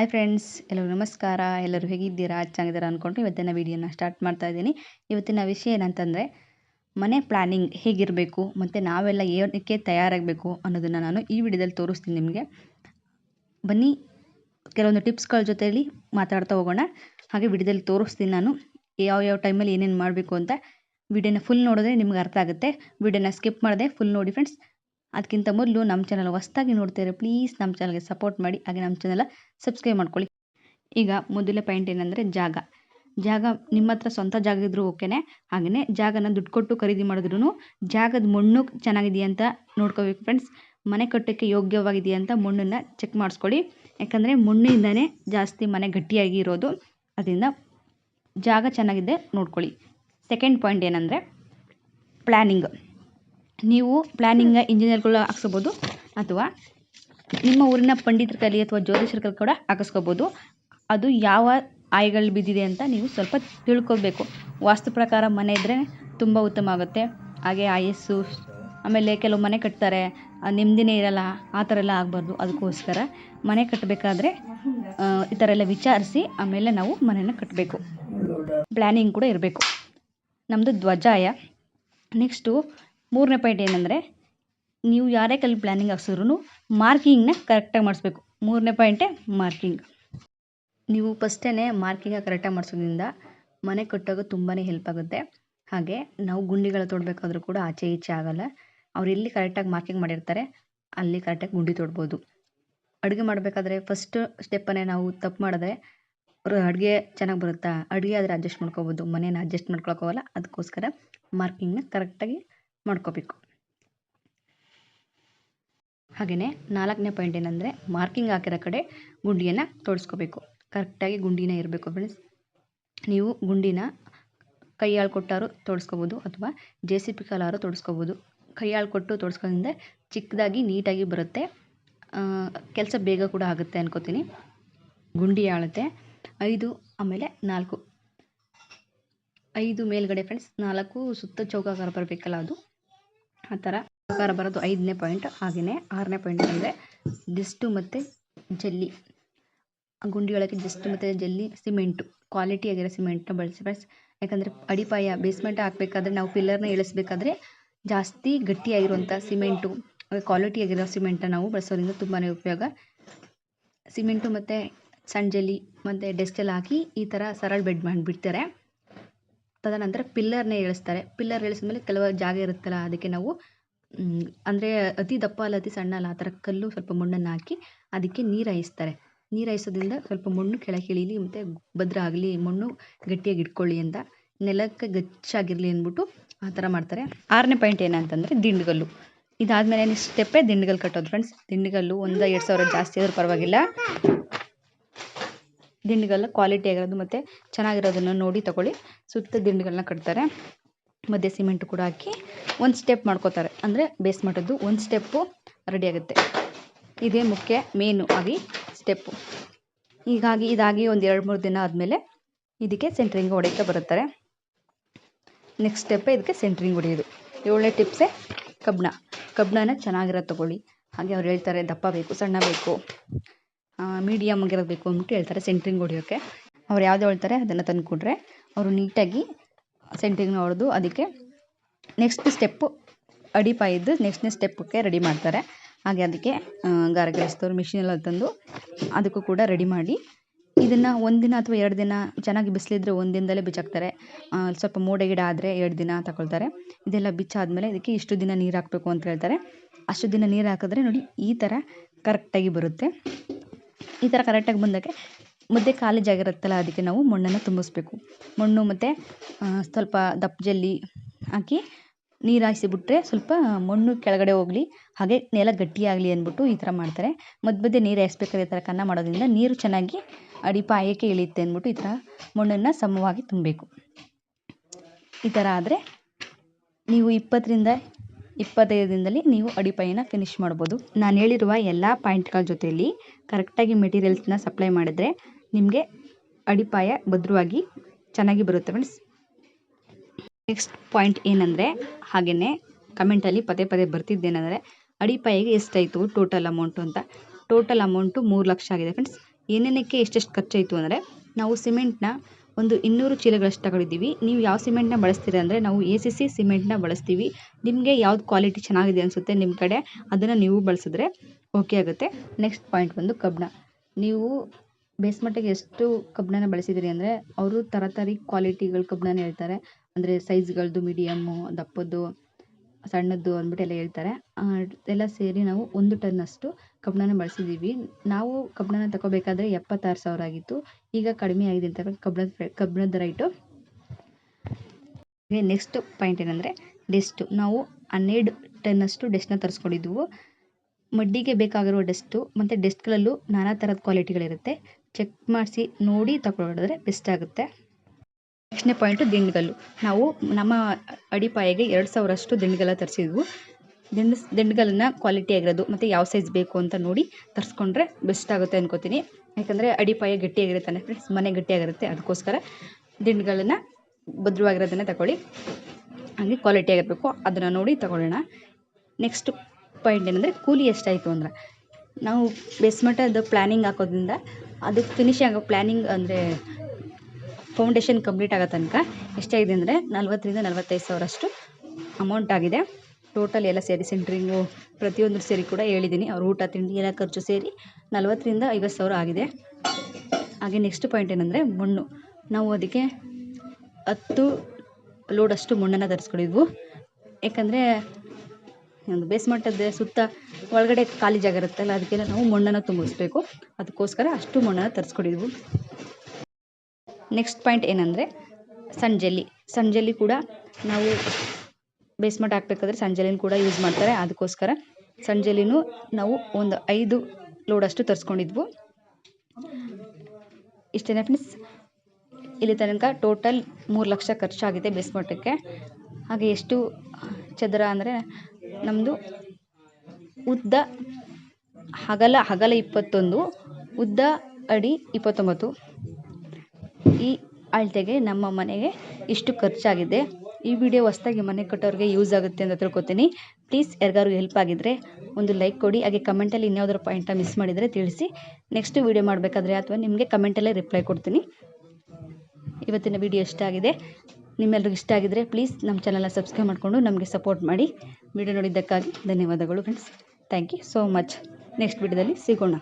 Hi friends ಎಲ್ಲರಿಗೂ ನಮಸ್ಕಾರ. ಎಲ್ಲರೂ ಹೇಗಿದ್ದೀರಾ? ಚೆನ್ನಾಗಿದ್ದೀರಾ ಅಂದ್ಕೊಂಡು ಇವತ್ತಿನ ವೀಡಿಯೋನ ಸ್ಟಾರ್ಟ್ ಮಾಡ್ತಾ ಇದ್ದೀನಿ. ಇವತ್ತಿನ ವಿಷಯ ಏನಂತಂದರೆ, ಮನೆ ಪ್ಲ್ಯಾನಿಂಗ್ ಹೇಗಿರಬೇಕು, ಮತ್ತು ನಾವೆಲ್ಲ ಏನಕ್ಕೆ ತಯಾರಾಗಬೇಕು ಅನ್ನೋದನ್ನು ನಾನು ಈ ವಿಡಿಯೋದಲ್ಲಿ ತೋರಿಸ್ತೀನಿ ನಿಮಗೆ. ಬನ್ನಿ, ಕೆಲವೊಂದು ಟಿಪ್ಸ್ಗಳ ಜೊತೆಯಲ್ಲಿ ಮಾತಾಡ್ತಾ ಹೋಗೋಣ. ಹಾಗೆ ವಿಡಿಯೋದಲ್ಲಿ ತೋರಿಸ್ತೀನಿ ನಾನು ಯಾವ ಯಾವ ಟೈಮಲ್ಲಿ ಏನೇನು ಮಾಡಬೇಕು ಅಂತ. ವಿಡಿಯೋನ ಫುಲ್ ನೋಡಿದ್ರೆ ನಿಮ್ಗೆ ಅರ್ಥ ಆಗುತ್ತೆ. ವಿಡಿಯೋನ ಸ್ಕಿಪ್ ಮಾಡಿದೆ ಫುಲ್ ನೋಡಿ ಫ್ರೆಂಡ್ಸ್ ಅದಕ್ಕಿಂತ ಮೊದಲು ನಮ್ಮ ಚಾನಲ್ ಹೊಸ್ದಾಗಿ ನೋಡ್ತಾರೆ ಪ್ಲೀಸ್ ನಮ್ಮ ಚಾನಲ್ಗೆ ಸಪೋರ್ಟ್ ಮಾಡಿ, ಹಾಗೆ ನಮ್ಮ ಚಾನಲ್ ಸಬ್ಸ್ಕ್ರೈಬ್ ಮಾಡ್ಕೊಳ್ಳಿ. ಈಗ ಮೊದಲ ಪಾಯಿಂಟ್ ಏನಂದರೆ ಜಾಗ. ಜಾಗ ನಿಮ್ಮ ಹತ್ರ ಸ್ವಂತ ಜಾಗ ಇದ್ರೂ ಓಕೆನೆ ಹಾಗೆಯೇ ಜಾಗನ ದುಡ್ಡು ಕೊಟ್ಟು ಖರೀದಿ ಮಾಡಿದ್ರು ಜಾಗದ ಮಣ್ಣು ಚೆನ್ನಾಗಿದೆಯಾ ಅಂತ ನೋಡ್ಕೋಬೇಕು ಫ್ರೆಂಡ್ಸ್ ಮನೆ ಕಟ್ಟೋಕ್ಕೆ ಯೋಗ್ಯವಾಗಿದೆಯಾ ಅಂತ ಮಣ್ಣನ್ನು ಚೆಕ್ ಮಾಡಿಸ್ಕೊಳ್ಳಿ. ಯಾಕಂದರೆ ಮಣ್ಣಿಂದನೇ ಜಾಸ್ತಿ ಮನೆ ಗಟ್ಟಿಯಾಗಿ ಇರೋದು. ಅದರಿಂದ ಜಾಗ ಚೆನ್ನಾಗಿದೆ ನೋಡ್ಕೊಳ್ಳಿ. ಸೆಕೆಂಡ್ ಪಾಯಿಂಟ್ ಏನಂದರೆ ಪ್ಲ್ಯಾನಿಂಗ್ ನೀವು ಪ್ಲ್ಯಾನಿಂಗ್ ಇಂಜಿನಿಯರ್ಗಳು ಹಾಕ್ಸ್ಕೊಬೋದು ಅಥವಾ ನಿಮ್ಮ ಊರಿನ ಪಂಡಿತರ ಕೈಲಿ ಅಥವಾ ಜ್ಯೋತಿಷ್ಯರ ಕೈಲಿ ಕೂಡ ಹಾಕಿಸ್ಕೋಬೋದು. ಅದು ಯಾವ ಆಯ್ಗಳು ಬಿದ್ದಿದೆ ಅಂತ ನೀವು ಸ್ವಲ್ಪ ತಿಳ್ಕೊಬೇಕು. ವಾಸ್ತು ಪ್ರಕಾರ ಮನೆ ಇದ್ದರೆ ತುಂಬ ಉತ್ತಮ ಆಗುತ್ತೆ. ಹಾಗೆ ಆಯಸ್ಸು ಆಮೇಲೆ ಕೆಲವು ಮನೆ ಕಟ್ತಾರೆ ನೆಮ್ಮದಿನೇ ಇರಲ್ಲ ಆ ಥರ ಎಲ್ಲ ಆಗಬಾರ್ದು. ಅದಕ್ಕೋಸ್ಕರ ಮನೆ ಕಟ್ಟಬೇಕಾದ್ರೆ ಈ ಥರ ಎಲ್ಲ ವಿಚಾರಿಸಿ ಆಮೇಲೆ ನಾವು ಮನೆಯನ್ನು ಕಟ್ಟಬೇಕು ಪ್ಲ್ಯಾನಿಂಗ್ ಕೂಡ ಇರಬೇಕು. ನಮ್ಮದು ಧ್ವಜಾಯ. ನೆಕ್ಸ್ಟು ಮೂರನೇ ಪಾಯಿಂಟ್ ಏನಂದರೆ, ನೀವು ಯಾರೇ ಕೈಲಿ ಪ್ಲ್ಯಾನಿಂಗ್ ಹಾಕ್ಸಿದ್ರು ಮಾರ್ಕಿಂಗ್ನ ಕರೆಕ್ಟಾಗಿ ಮಾಡಿಸ್ಬೇಕು. ಮೂರನೇ ಪಾಯಿಂಟೇ ಮಾರ್ಕಿಂಗ್ ನೀವು ಫಸ್ಟೇ ಮಾರ್ಕಿಂಗ ಕರೆಕ್ಟಾಗಿ ಮಾಡಿಸೋದ್ರಿಂದ ಮನೆ ಕಟ್ಟೋಕೆ ತುಂಬಾ ಹೆಲ್ಪ್ ಆಗುತ್ತೆ. ಹಾಗೆ ನಾವು ಗುಂಡಿಗಳು ತೊಡಬೇಕಾದ್ರೂ ಕೂಡ ಆಚೆ ಈಚೆ ಆಗೋಲ್ಲ. ಅವ್ರು ಎಲ್ಲಿ ಕರೆಕ್ಟಾಗಿ ಮಾರ್ಕಿಂಗ್ ಮಾಡಿರ್ತಾರೆ, ಅಲ್ಲಿ ಕರೆಕ್ಟಾಗಿ ಗುಂಡಿ ತೊಡ್ಬೋದು. ಅಡುಗೆ ಮಾಡಬೇಕಾದ್ರೆ ಫಸ್ಟ್ ಸ್ಟೆಪ್ಪನ್ನೇ ನಾವು ತಪ್ಪು ಮಾಡಿದ್ರೆ ಅಡುಗೆ ಚೆನ್ನಾಗಿ ಬರುತ್ತಾ? ಅಡುಗೆ ಆದರೆ ಅಡ್ಜಸ್ಟ್ ಮಾಡ್ಕೋಬೋದು. ಮನೇನ ಅಡ್ಜಸ್ಟ್ ಮಾಡ್ಕೊಳಕ್ಕೋಗಲ್ಲ ಅದಕ್ಕೋಸ್ಕರ ಮಾರ್ಕಿಂಗ್ನ ಕರೆಕ್ಟಾಗಿ ಮಾಡ್ಕೋಬೇಕು. ಹಾಗೆಯೇ ನಾಲ್ಕನೇ ಪಾಯಿಂಟ್ ಏನಂದರೆ ಮಾರ್ಕಿಂಗ್ ಹಾಕಿರೋ ಕಡೆ ಗುಂಡಿಯನ್ನು ತೋಡಿಸ್ಕೋಬೇಕು. ಕರೆಕ್ಟಾಗಿ ಗುಂಡಿನೇ ಇರಬೇಕು ಫ್ರೆಂಡ್ಸ್ ನೀವು ಗುಂಡಿನ ಕೈಯಾಳು ಕೊಟ್ಟಾರು ತೋಡಿಸ್ಕೋಬೋದು ಅಥವಾ ಜೆ ಸಿ ಪಿ ಕಾಲಾರು ತೋಡಿಸ್ಕೋಬೋದು. ಕೈಯಾಳು ಕೊಟ್ಟು ತೋಡಿಸ್ಕೊಳ್ಳೋದ್ರಿಂದ ಚಿಕ್ಕದಾಗಿ ನೀಟಾಗಿ ಬರುತ್ತೆ. ಕೆಲಸ ಬೇಗ ಕೂಡ ಆಗುತ್ತೆ ಅನ್ಕೋತೀನಿ. ಗುಂಡಿ ಆಳುತ್ತೆ. ಐದು ಆಮೇಲೆ ನಾಲ್ಕು. ಐದು ಮೇಲ್ಗಡೆ ಫ್ರೆಂಡ್ಸ್ ನಾಲ್ಕು ಸುತ್ತ ಚೌಕಾಕಾರ ಬರಬೇಕಲ್ಲ ಅದು. ಆ ಥರ ಪ್ರಕಾರ ಬರೋದು ಐದನೇ ಪಾಯಿಂಟ್ ಹಾಗೆಯೇ ಆರನೇ ಪಾಯಿಂಟ್ ಅಂದರೆ ಜಸ್ಟು ಮತ್ತು ಜಲ್ಲಿ. ಗುಂಡಿ ಒಳಗೆ ಜಸ್ಟ್ ಮತ್ತು ಜಲ್ಲಿ ಸಿಮೆಂಟು. ಕ್ವಾಲಿಟಿ ಆಗಿರೋ ಸಿಮೆಂಟ್ನ ಬಳಸಿ ಬಳಸಿ ಯಾಕಂದರೆ ಅಡಿಪಾಯ ಬೇಸ್ಮೆಂಟ್ ಹಾಕಬೇಕಾದ್ರೆ ನಾವು ಪಿಲ್ಲರ್ನ ಇಳಿಸ್ಬೇಕಾದ್ರೆ ಜಾಸ್ತಿ ಗಟ್ಟಿಯಾಗಿರುವಂಥ ಸಿಮೆಂಟು ಕ್ವಾಲಿಟಿ ಆಗಿರೋ ಸಿಮೆಂಟನ್ನ ನಾವು ಬಳಸೋದ್ರಿಂದ ತುಂಬಾ ಉಪಯೋಗ. ಸಿಮೆಂಟು ಮತ್ತು ಸಣ್ಣ ಜಲ್ಲಿ ಮತ್ತು ಡೆಸ್ಟೆಲ್ಲ ಹಾಕಿ ಈ ಥರ ಸರಳ ಬೆಡ್ ಮಾಡಿಬಿಡ್ತಾರೆ. ತದನಂತರ ಪಿಲ್ಲರ್ನ ಇಳಿಸ್ತಾರೆ ಪಿಲ್ಲರ್ ಇಳಿಸಿದ್ಮೇಲೆ ಕೆಲವು ಜಾಗ ಇರುತ್ತಲ್ಲ, ಅದಕ್ಕೆ ನಾವು ಅಂದರೆ ಅತಿ ದಪ್ಪ ಅಲ್ಲ, ಅತಿ ಸಣ್ಣ ಅಲ್ಲ, ಆ ಥರ ಕಲ್ಲು ಸ್ವಲ್ಪ ಮಣ್ಣನ್ನು ಹಾಕಿ ಅದಕ್ಕೆ ನೀರು ಹಾಯಿಸ್ತಾರೆ. ನೀರು ಹಾಯಿಸೋದ್ರಿಂದ ಸ್ವಲ್ಪ ಮಣ್ಣು ಕೆಳಗೆ ಇಳೀಲಿ ಮತ್ತು ಭದ್ರ ಆಗಲಿ, ಮಣ್ಣು ಗಟ್ಟಿಯಾಗಿ ಇಟ್ಕೊಳ್ಳಿ ಅಂತ ನೆಲಕ್ಕೆ ಗಚ್ಚಾಗಿರಲಿ ಅಂದ್ಬಿಟ್ಟು ಆ ಥರ ಮಾಡ್ತಾರೆ. ಆರನೇ ಪಾಯಿಂಟ್ ಏನಂತಂದರೆ ದಿಂಡುಗಲ್ಲು. ಇದಾದಮೇಲೆ ಸ್ಟೆಪ್ಪೇ ದಿಂಡುಗಲ್ಲು ಕಟ್ಟೋದು ಫ್ರೆಂಡ್ಸ್ ದಿಂಡುಗಲ್ಲು ಒಂದು ಎರಡು ಸಾವಿರ ಜಾಸ್ತಿ ಆದರೂ ಪರವಾಗಿಲ್ಲ. ದಿಂಡುಗಲ್ಲು ಕ್ವಾಲಿಟಿ ಆಗಿರೋದು ಮತ್ತು ಚೆನ್ನಾಗಿರೋದನ್ನು ನೋಡಿ ತಗೊಳ್ಳಿ. ಸುತ್ತ ದಿಂಡುಗಳನ್ನ ಕಟ್ತಾರೆ. ಮಧ್ಯೆ ಸಿಮೆಂಟ್ ಕೂಡ ಹಾಕಿ ಒಂದು ಸ್ಟೆಪ್ ಮಾಡ್ಕೋತಾರೆ. ಅಂದರೆ ಬೇಸ್ ಮಟ್ಟದ್ದು ಒಂದು ಸ್ಟೆಪ್ಪು ರೆಡಿ ಆಗುತ್ತೆ. ಇದೇ ಮುಖ್ಯ ಮೇನು ಆಗಿ ಸ್ಟೆಪ್ಪು ಹೀಗಾಗಿ ಇದಾಗಿ ಒಂದು ಎರಡು ಮೂರು ದಿನ ಆದಮೇಲೆ ಇದಕ್ಕೆ ಸೆಂಟ್ರಿಂಗ್ ಹೊಡೆಯೋಕ್ಕೆ ಬರುತ್ತಾರೆ. ನೆಕ್ಸ್ಟ್ ಸ್ಟೆಪ್ಪೇ ಇದಕ್ಕೆ ಸೆಂಟ್ರಿಂಗ್ ಹೊಡೆಯೋದು. ಏಳನೇ ಟಿಪ್ಸೇ ಕಬ್ಬಣ. ಕಬ್ಬಣನ ಚೆನ್ನಾಗಿರೋ ತೊಗೊಳ್ಳಿ. ಹಾಗೆ ಅವ್ರು ಹೇಳ್ತಾರೆ ದಪ್ಪ ಬೇಕು, ಸಣ್ಣ ಬೇಕು. ಮೀಡಿಯಮ್ ಆಗಿರೋದು ಅಂದ್ಬಿಟ್ಟು ಹೇಳ್ತಾರೆ ಸೆಂಟ್ರಿಂಗ್ ಹೊಡೆಯೋಕ್ಕೆ ಅವ್ರು ಯಾವ್ದು ಹೇಳ್ತಾರೆ, ಅದನ್ನು ತಂದು ಕೊಟ್ಟರೆ ಅವರು ನೀಟಾಗಿ ಸೆಂಟ್ರಿಂಗ್ನ ಹೊಡೆದು ಅದಕ್ಕೆ ನೆಕ್ಸ್ಟ್ ಸ್ಟೆಪ್ಪು ಅಡಿಪಾಯಿದ್ದು ನೆಕ್ಸ್ಟ್ನೇ ಸ್ಟೆಪ್ಪಕ್ಕೆ ರೆಡಿ ಮಾಡ್ತಾರೆ. ಹಾಗೆ ಅದಕ್ಕೆ ಗಾರ ಕೆಲಸದವ್ರು ಮಿಷಿನೆಲ್ಲ ತಂದು ಅದಕ್ಕೂ ಕೂಡ ರೆಡಿ ಮಾಡಿ ಇದನ್ನು ಒಂದಿನ ಅಥವಾ ಎರಡು ದಿನ ಚೆನ್ನಾಗಿ ಬಿಸಿಲಿದ್ರೆ ಒಂದು ದಿನದಲ್ಲೇ ಬಿಚ್ಚಾಕ್ತಾರೆ ಸ್ವಲ್ಪ ಮೋಡ ಗಿಡ ಆದರೆ ಎರಡು ದಿನ ತಗೊಳ್ತಾರೆ ಇದೆಲ್ಲ ಬಿಚ್ಚಾದಮೇಲೆ ಇದಕ್ಕೆ ಇಷ್ಟು ದಿನ ನೀರು ಹಾಕಬೇಕು ಅಂತ ಹೇಳ್ತಾರೆ. ಅಷ್ಟು ದಿನ ನೀರು ಹಾಕಿದ್ರೆ ನೋಡಿ ಈ ಥರ ಕರೆಕ್ಟಾಗಿ ಬರುತ್ತೆ. ಈ ಥರ ಕರೆಕ್ಟಾಗಿ ಬಂದಾಗೆ ಮುದ್ದೆ ಖಾಲಿ ಜಾಗ ಇರುತ್ತಲ್ಲ, ಅದಕ್ಕೆ ನಾವು ಮಣ್ಣನ್ನು ತುಂಬಿಸ್ಬೇಕು. ಮಣ್ಣು ಮತ್ತು ಸ್ವಲ್ಪ ದಪ್ಪ ಜಲ್ಲಿ ಹಾಕಿ ನೀರು ಹಾಯಿಸಿಬಿಟ್ರೆ ಸ್ವಲ್ಪ ಮಣ್ಣು ಕೆಳಗಡೆ ಹೋಗಲಿ, ಹಾಗೆ ನೆಲ ಗಟ್ಟಿಯಾಗಲಿ ಅಂದ್ಬಿಟ್ಟು ಈ ಥರ ಮಾಡ್ತಾರೆ. ಮಧ್ಯ ಮಧ್ಯೆ ನೀರು ಹಾಯಿಸ್ಬೇಕಾದ್ರೆ ಈ ಥರ ಕನ್ನ ಮಾಡೋದ್ರಿಂದ ನೀರು ಚೆನ್ನಾಗಿ ಅಡಿಪಾಯಕ್ಕೆ ಇಳಿಯುತ್ತೆ ಅಂದ್ಬಿಟ್ಟು ಈ ಥರ ಮಣ್ಣನ್ನು ಸಮವಾಗಿ ತುಂಬಬೇಕು ಈ ಥರ ಆದರೆ ನೀವು ಇಪ್ಪತ್ತರಿಂದ ಇಪ್ಪತ್ತೈದು ದಿನದಲ್ಲಿ ನೀವು ಅಡಿಪಾಯನ ಫಿನಿಶ್ ಮಾಡ್ಬೋದು. ನಾನು ಹೇಳಿರುವ ಎಲ್ಲ ಪಾಯಿಂಟ್ಗಳ ಜೊತೆಯಲ್ಲಿ ಕರೆಕ್ಟಾಗಿ ಮೆಟೀರಿಯಲ್ಸ್ನ ಸಪ್ಲೈ ಮಾಡಿದ್ರೆ ನಿಮಗೆ ಅಡಿಪಾಯ ಭದ್ರವಾಗಿ ಚೆನ್ನಾಗಿ ಬರುತ್ತೆ ಫ್ರೆಂಡ್ಸ್ ನೆಕ್ಸ್ಟ್ ಪಾಯಿಂಟ್ ಏನಂದರೆ ಹಾಗೆಯೇ ಕಮೆಂಟಲ್ಲಿ ಪದೇ ಪದೇ ಬರ್ತಿದ್ದೇನೆಂದರೆ ಅಡಿಪಾಯಿಗೆ ಎಷ್ಟಾಯಿತು ಟೋಟಲ್ ಅಮೌಂಟು ಅಂತ. ಟೋಟಲ್ ಅಮೌಂಟು ಮೂರು ಲಕ್ಷ ಆಗಿದೆ ಫ್ರೆಂಡ್ಸ್ ಏನೇನಕ್ಕೆ ಎಷ್ಟೆಷ್ಟು ಖರ್ಚಾಯಿತು ಅಂದರೆ, ನಾವು ಸಿಮೆಂಟ್ನ ಒಂದು ಇನ್ನೂರು ಚೀಲಗಳಷ್ಟು ತಗೊಂಡಿದ್ದೀವಿ. ನೀವು ಯಾವ ಸಿಮೆಂಟ್ನ ಬಳಸ್ತೀರ ಅಂದರೆ ನಾವು ಎ ಸಿ ಸಿ ಸಿಮೆಂಟ್ನ ಬಳಸ್ತೀವಿ. ನಿಮಗೆ ಯಾವ್ದು ಕ್ವಾಲಿಟಿ ಚೆನ್ನಾಗಿದೆ ಅನಿಸುತ್ತೆ ನಿಮ್ಮ ಕಡೆ ಅದನ್ನು ನೀವು ಬಳಸಿದ್ರೆ ಓಕೆ ಆಗುತ್ತೆ. ನೆಕ್ಸ್ಟ್ ಪಾಯಿಂಟ್ ಬಂದು ಕಬ್ಬಣ. ನೀವು ಬೇಸ್ಮಟ್ಟಿಗೆ ಎಷ್ಟು ಕಬ್ಬಣನ ಬಳಸಿದ್ದೀರಿ ಅಂದರೆ ಅವರು ಥರಿ ಕ್ವಾಲಿಟಿಗಳ ಕಬ್ಬಣನ ಹೇಳ್ತಾರೆ. ಅಂದರೆ ಸೈಜ್ಗಳದ್ದು ಮೀಡಿಯಮ್ಮು, ದಪ್ಪದ್ದು, ಸಣ್ಣದ್ದು ಅಂದ್ಬಿಟ್ಟು ಎಲ್ಲ ಹೇಳ್ತಾರೆ. ಎಲ್ಲ ಸೇರಿ ನಾವು ಒಂದು ಟನ್ನಷ್ಟು ಕಬ್ಬಣನ ಬಳಸಿದ್ದೀವಿ ನಾವು ಕಬ್ಬಣನ ತಗೋಬೇಕಾದ್ರೆ ಎಪ್ಪತ್ತಾರು ಸಾವಿರ ಆಗಿತ್ತು. ಈಗ ಕಡಿಮೆ ಆಗಿದೆ ಅಂತ ಕಬ್ಬಣದ ಕಬ್ಬಣದ ರೈಟು ನೆಕ್ಸ್ಟ್ ಪಾಯಿಂಟ್ ಏನಂದರೆ ಡೆಸ್ಟು ನಾವು ಹನ್ನೆರಡು ಟನ್ನಷ್ಟು ಡೆಸ್ಟ್ನ ತರಿಸ್ಕೊಂಡಿದ್ವು. ಮಡ್ಡಿಗೆ ಬೇಕಾಗಿರೋ ಡೆಸ್ಟು ಮತ್ತು ಡೆಸ್ಟ್ಗಳಲ್ಲೂ ನಾನಾ ಥರದ ಕ್ವಾಲಿಟಿಗಳಿರುತ್ತೆ ಚೆಕ್ ಮಾಡಿಸಿ, ನೋಡಿ ತಗೊಂಡ್ರೆ ಬೆಸ್ಟ್ ಆಗುತ್ತೆ. ನೆಕ್ಸ್ಟ್ನೇ ಪಾಯಿಂಟು ದಿಂಡುಗಲ್ಲು. ನಾವು ನಮ್ಮ ಅಡಿಪಾಯಿಗೆ ಎರಡು ಸಾವಿರಷ್ಟು ದಿಂಡುಗಲ್ಲ ತರಿಸಿದ್ವು. ದಿಂಡು, ದಿಂಡುಗಳನ್ನ ಕ್ವಾಲಿಟಿ ಆಗಿರೋದು, ಮತ್ತು ಯಾವ ಸೈಜ್ ಬೇಕು ಅಂತ ನೋಡಿ ತರಿಸ್ಕೊಂಡ್ರೆ ಬೆಸ್ಟ್ ಆಗುತ್ತೆ ಅನ್ಕೋತೀನಿ. ಯಾಕಂದರೆ ಅಡಿಪಾಯ ಗಟ್ಟಿಯಾಗಿರುತ್ತೆ ಫ್ರೆಂಡ್ಸ್ ಮನೆ ಗಟ್ಟಿಯಾಗಿರುತ್ತೆ, ಅದಕ್ಕೋಸ್ಕರ ದಿಂಡುಗಳನ್ನ ಭದ್ರವಾಗಿರೋದನ್ನು ತಗೊಳ್ಳಿ. ಹಾಗೆ ಕ್ವಾಲಿಟಿ ಆಗಿರಬೇಕು, ಅದನ್ನು ನೋಡಿ ತಗೊಳ್ಳೋಣ. ನೆಕ್ಸ್ಟ್ ಪಾಯಿಂಟ್ ಏನಂದರೆ ಕೂಲಿ ಎಷ್ಟಾಯಿತು ಅಂದ್ರೆ, ನಾವು ಬೇಸ್ಮೆಂಟದು ಪ್ಲ್ಯಾನಿಂಗ್ ಹಾಕೋದ್ರಿಂದ ಅದು ಫಿನಿಶ್ ಆಗೋ ಪ್ಲ್ಯಾನಿಂಗ್ ಅಂದರೆ ಫೌಂಡೇಶನ್ ಕಂಪ್ಲೀಟ್ ಆಗೋ ತನಕ ಎಷ್ಟಾಗಿದೆ ಅಂದರೆ ನಲ್ವತ್ತರಿಂದ ನಲ್ವತ್ತೈದು ಸಾವಿರಷ್ಟು ಅಮೌಂಟ್ ಆಗಿದೆ. ಟೋಟಲ್ ಎಲ್ಲ ಸೇರಿ ಸೆಂಟ್ರಿಂಗು ಪ್ರತಿಯೊಂದು ಸೇರಿ ಕೂಡ ಹೇಳಿದ್ದೀನಿ ಅವ್ರ ಊಟ, ತಿಂಡಿ ಎಲ್ಲ ಖರ್ಚು ಸೇರಿ ನಲವತ್ತರಿಂದ ಐವತ್ತು ಸಾವಿರ ಆಗಿದೆ. ಹಾಗೆ ನೆಕ್ಸ್ಟ್ ಪಾಯಿಂಟ್ ಏನಂದರೆ ಮಣ್ಣು. ನಾವು ಅದಕ್ಕೆ ಹತ್ತು ಲೋಡಷ್ಟು ಮಣ್ಣನ್ನು ತರಿಸ್ಕೊಂಡಿದ್ವು. ಯಾಕಂದರೆ ಒಂದು ಬೇಸ್ಮಟ್ಟದ ಸುತ್ತ ಒಳಗಡೆ ಖಾಲಿ ಜಾಗ ಇರುತ್ತಲ್ಲ, ಅದಕ್ಕೆಲ್ಲ ನಾವು ಮಣ್ಣನ್ನು ತುಂಬಿಸ್ಬೇಕು. ಅದಕ್ಕೋಸ್ಕರ ಅಷ್ಟು ಮಣ್ಣನ್ನು ತರಿಸ್ಕೊಂಡಿದ್ವು. ನೆಕ್ಸ್ಟ್ ಪಾಯಿಂಟ್ ಏನಂದರೆ ಸಂಜೆಲಿ. ಸಂಜೆಲಿ ಕೂಡ ನಾವು ಬೇಸ್ಮೆಂಟ್ ಹಾಕ್ಬೇಕಾದ್ರೆ ಸಂಜೆಲಿನ ಕೂಡ ಯೂಸ್ ಮಾಡ್ತಾರೆ. ಅದಕ್ಕೋಸ್ಕರ ಸಂಜೆಲಿನೂ ನಾವು ಒಂದು ಐದು ಲೋಡಷ್ಟು ತರಿಸ್ಕೊಂಡಿದ್ವು. ಇಷ್ಟೇನೆ ಫ್ರೆಂಡ್ಸ್ ಇಲ್ಲಿ ತನಕ ಟೋಟಲ್ ಮೂರು ಲಕ್ಷ ಖರ್ಚಾಗಿದೆ ಬೇಸ್ಮಟ್ಟಕ್ಕೆ ಹಾಗೆ ಎಷ್ಟು ಚದರ ಅಂದರೆ ನಮ್ಮದು ಉದ್ದ ಹಗಲ ಹಗಲ ಇಪ್ಪತ್ತೊಂದು, ಉದ್ದ ಅಡಿ ಇಪ್ಪತ್ತೊಂಬತ್ತು. ಈ ಅಳತೆಗೆ ನಮ್ಮ ಮನೆಗೆ ಇಷ್ಟು ಖರ್ಚಾಗಿದೆ. ಈ ವಿಡಿಯೋ ಹೊಸ್ದಾಗಿ ಮನೆ ಕಟ್ಟೋರಿಗೆ ಯೂಸ್ ಆಗುತ್ತೆ ಅಂತ ತಿಳ್ಕೊತೀನಿ. ಪ್ಲೀಸ್ ಯಾರಿಗಾರು ಹೆಲ್ಪ್ ಆಗಿದ್ದರೆ ಒಂದು ಲೈಕ್ ಕೊಡಿ, ಹಾಗೆ ಕಮೆಂಟಲ್ಲಿ ಇನ್ಯಾವುದಾರು ಪಾಯಿಂಟ ಮಿಸ್ ಮಾಡಿದರೆ ತಿಳಿಸಿ. ನೆಕ್ಸ್ಟ್ ವಿಡಿಯೋ ಮಾಡಬೇಕಾದ್ರೆ ಅಥವಾ ನಿಮಗೆ ಕಮೆಂಟಲ್ಲೇ ರಿಪ್ಲೈ ಕೊಡ್ತೀನಿ. ಇವತ್ತಿನ ವಿಡಿಯೋ ಇಷ್ಟ ಆಗಿದೆ. ನಿಮ್ಮೆಲ್ಲರಿಗೂ ಇಷ್ಟ ಆಗಿದ್ದರೆ ಪ್ಲೀಸ್ ನಮ್ಮ ಚಾನಲ್ನ ಸಬ್ಸ್ಕ್ರೈಬ್ ಮಾಡಿಕೊಂಡು ನಮಗೆ ಸಪೋರ್ಟ್ ಮಾಡಿ. ವಿಡಿಯೋ ನೋಡಿದ್ದಕ್ಕಾಗಿ ಧನ್ಯವಾದಗಳು friends thank you so much next ವಿಡಿಯೋದಲ್ಲಿ ಸಿಗೋಣ.